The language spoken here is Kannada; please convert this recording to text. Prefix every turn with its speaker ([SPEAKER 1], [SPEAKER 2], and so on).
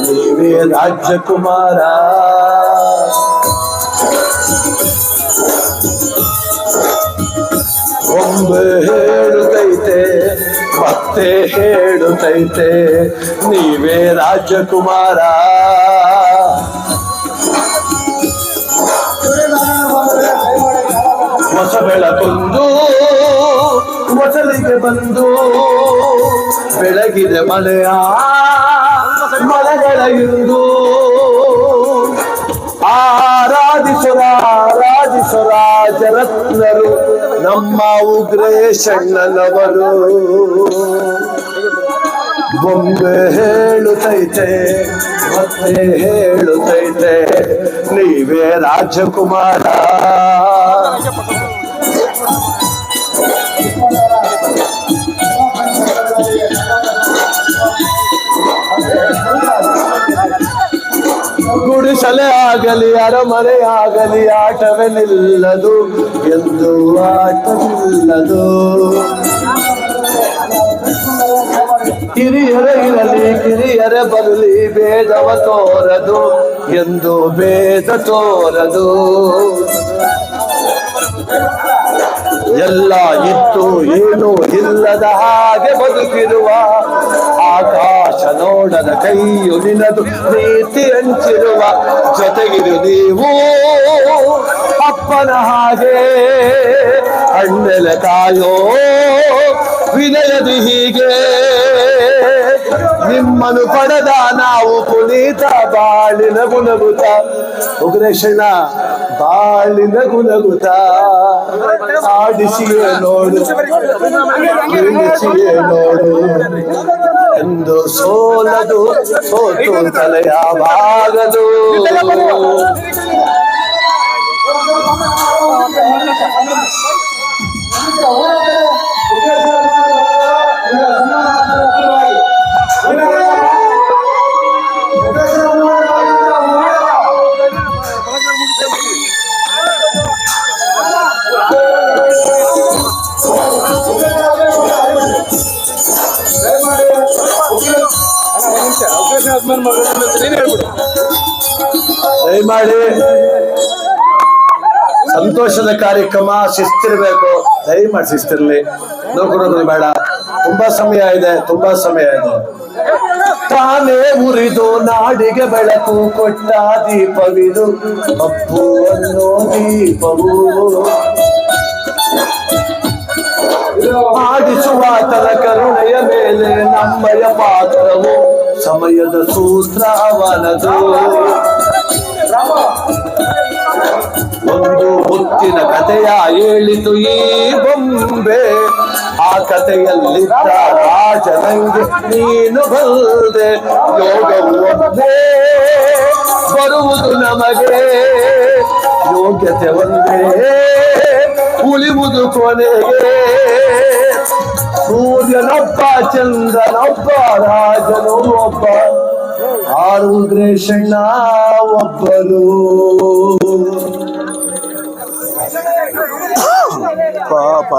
[SPEAKER 1] ನೀವೇ ರಾಜ್ಯಕುಮಾರ. ಒಂದು ಹೇಳುತ್ತೈತೆ ಮತ್ತೆ ಹೇಳುತ್ತೈತೆ ನೀವೇ ರಾಜಕುಮಾರ ಹೊಸ ಬೆಳಕೊಂದು ಮೊಸಲಿಗೆ ಬಂದು ಬೆಳಗಿದೆ ಮಳೆಯ ಮಳೆಗಳ ಇಂದು ಆರಾಧಿಸುರ ಆರಾಧಿಸುರ ಜರತ್ನರು ನಮ್ಮ ಉಗ್ರೇಶಣ್ಣನವರು ಬೊಂಬೆ ಹೇಳುತ್ತೈತೆ ಮತ್ತೆ ಹೇಳುತ್ತೈತೆ ನೀವೇ ರಾಜಕುಮಾರ. ಗುಡಿಸಲೇ ಆಗಲಿ ಅರಮನೆ ಆಗಲಿ ಆಟವೇ ನಿಲ್ಲದು ಎಂದು ಆಟವಿಲ್ಲದು. ಹಿರಿಯರ ಇರಲಿ, ಕಿರಿಯರ ಬರಲಿ ಭೇದವ ತೋರದು, ಎಂದು ಭೇದ ತೋರದು. ಎಲ್ಲ ಇತ್ತು ಏನು ಇಲ್ಲದ ಹಾಗೆ ಬದುಕಿರುವ ಆಕಾಶ ನೋಡದ ಕೈಯು ನಿನದು ಪ್ರೀತಿ ಹಂಚಿರುವ ಜೊತೆಗಿರು ನೀವು. ಅಪ್ಪನ ಹಾಗೆ ಹಣ್ಣೆಲೆ ಕಾಯೋ ವಿನಯದಿ ಹೀಗೆ. ನಿಮ್ಮನ್ನು ಪಡೆದ ನಾವು ಪುನೀತ ಬಾಳಿನ ಗುಣಗುತ. ಉಗ್ರೇಶಣ್ಣ ಬಾಳಿನ ಗುಲಗುತ ಆಡಿಸಿಯೇ ನೋಡು. ಬಿಡಿಸಿಯೇ ನೋಡು. ಎಂದು ಸೋಲದು ಸೋತು ದಯಮಾಡಿ ಸಂತೋಷದ ಕಾರ್ಯಕ್ರಮ ಶಿಸ್ತಿರ್ಬೇಕು. ದಯಮಾಡಿ ಶಿಸ್ತಿರ್ಲಿ. ನೌಕರರು ಬೇಡ. ತುಂಬಾ ಸಮಯ ಇದೆ, ತುಂಬಾ ಸಮಯ ಇದೆ. ತಾನೇ ಉರಿದು ನಾಡಿಗೆ ಬೆಳಕು ಕೊಟ್ಟ ದೀಪವಿದು. ಅಪ್ಪು ಅನ್ನೋ ದೀಪವು ಆಡಿಸುವ ತನ ಕರುಣೆಯ ಮೇಲೆ ನಮ್ಮಯ ಪಾತ್ರವು. ಸಮಯದ ಸೂತ್ರ ಅವನದು. ಒಂದು ಹೊತ್ತಿನ ಕಥೆಯ ಹೇಳಿತು ಈ ಬೊಂಬೆ. ಆ ಕಥೆಯಲ್ಲಿದ್ದ ರಾಜನಂಗೆ ನೀನು ಬಲ್ದೆ, ಯೋಗವು ಒಂದೇ. ಬರುವುದು ನಮಗೆ, ಯೋಗ್ಯತೆ ಒಂದೇ. ಉಳಿವುದು ಕೊನೆಗೆ. ಸೂರ್ಯನೊಬ್ಬ ಚಂದ್ರನೊಬ್ಬ ರಾಜನು ಒಬ್ಬ. ಆರು ಗ್ರೇಷಣ್ಣ ಒಬ್ಬರು. ಪಾಪ